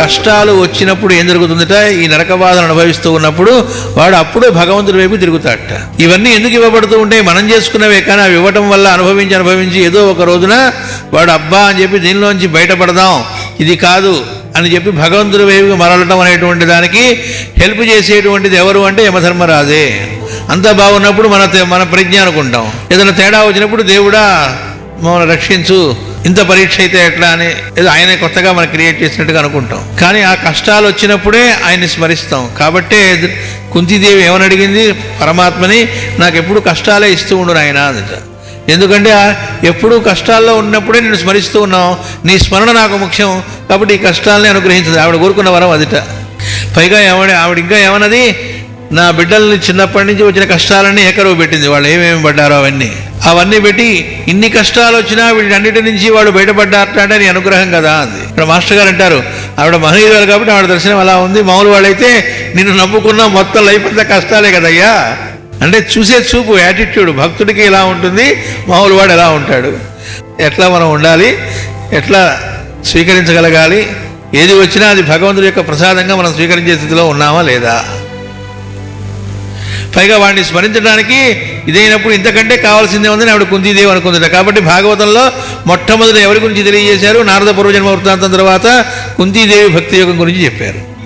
కష్టాలు వచ్చినప్పుడు ఏం జరుగుతుందట? ఈ నరక బాధను అనుభవిస్తూ ఉన్నప్పుడు వాడు అప్పుడు భగవంతుడి వైపు తిరుగుతాడట. ఇవన్నీ ఎందుకు ఇవ్వబడుతూ ఉంటాయి? మనం చేసుకున్నవే కానీ అవి ఇవ్వటం వల్ల అనుభవించి అనుభవించి ఏదో ఒక రోజున వాడు అబ్బా అని చెప్పి దీనిలోంచి బయటపడదాం. ఇది కాదు అని చెప్పి భగవంతుడి వైపు మరలటం అనేటువంటి దానికి హెల్ప్ చేసేటువంటిది ఎవరు అంటే యమధర్మరాజే. అంతా బాగున్నప్పుడు మన మన ప్రజ్ఞ అనుకుంటాం. ఏదైనా తేడా వచ్చినప్పుడు దేవుడా మమ్మల్ని రక్షించు. ఇంత పరీక్ష అయితే ఎట్లా అని ఏదో ఆయనే కొత్తగా మనం క్రియేట్ చేసినట్టుగా అనుకుంటాం. కానీ ఆ కష్టాలు వచ్చినప్పుడే ఆయన్ని స్మరిస్తాం. కాబట్టే కుంతిదేవి ఏమని అడిగింది? పరమాత్మని నాకు ఎప్పుడు కష్టాలే ఇస్తూ ఉండు ఆయన అదట ఎందుకంటే ఆ ఎప్పుడూ కష్టాల్లో ఉన్నప్పుడే నేను స్మరిస్తూ ఉన్నావు నీ స్మరణ నాకు ముఖ్యం. కాబట్టి ఈ కష్టాలని అనుగ్రహించదు. ఆవిడ కోరుకున్న వరం అదిట. పైగా ఏమని ఆవిడ ఇంకా ఏమన్నది? నా బిడ్డల్ని చిన్నప్పటి నుంచి వచ్చిన కష్టాలన్నీ ఏకరువు పెట్టింది. వాళ్ళు ఏమేమి పడ్డారో అవన్నీ. అవన్నీ పెట్టి ఇన్ని కష్టాలు వచ్చినా వీటన్నిటి నుంచి వాడు బయటపడ్డారంటే అనుగ్రహం కదా అంది. ఇక్కడ మాస్టర్ గారు అంటారు ఆవిడ మహనీయురాలు కాబట్టి ఆవిడ దర్శనం అలా ఉంది. మామూలు వాళ్ళైతే నిన్ను నమ్ముకున్న మొత్తం లైఫ్ అంతా కష్టాలే కదయ్యా. అంటే చూసే చూపు యాటిట్యూడ్ భక్తుడికి ఎలా ఉంటుంది మామూలు వాడు ఎలా ఉంటాడు. ఎట్లా మనం ఉండాలి ఎట్లా స్వీకరించగలగాలి ఏది వచ్చినా అది భగవంతుడి యొక్క ప్రసాదంగా మనం స్వీకరించే స్థితిలో ఉన్నామా లేదా? పైగా వాడిని స్మరించడానికి ఇదైనప్పుడు ఇంతకంటే కావాల్సిందే ఉందని ఆవిడ కుంతీదేవి అనుకుందట. కాబట్టి భాగవతంలో మొట్టమొదటి ఎవరి గురించి తెలియజేశారు? నారద పూర్వజన్మ వృత్తాంతం తర్వాత కుంతీదేవి భక్తి యోగం గురించి చెప్పారు.